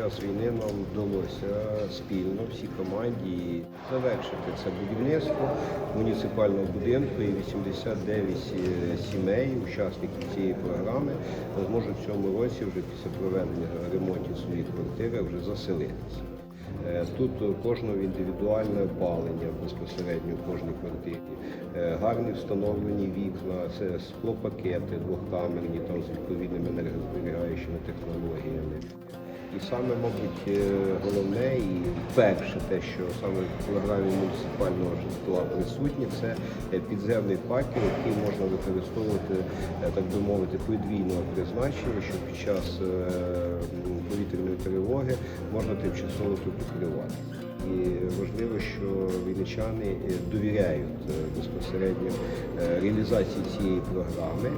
час війни нам вдалося спільно всій команді завершити це будівництво муніципального будинку і 89 сімей, учасників цієї програми, зможуть в цьому році вже після проведення ремонтів своїх квартир вже заселитися. Е, Тут кожного індивідуальне опалення безпосередньо в кожній квартирі. Е, Гарні встановлені вікна, це склопакети двохкамерні там з відповідними енергозберігаючими технологіями. Саме, мабуть, е, головне і перше, те, що саме в програмі муніципального житла присутнє, це е, підземний паркінг, який можна використовувати, е, так би мовити, подвійного призначення, що під час повітряної тривоги можна тимчасово тут укривати. І важливо, що вінничани довіряють безпосередньо реалізації цієї програми.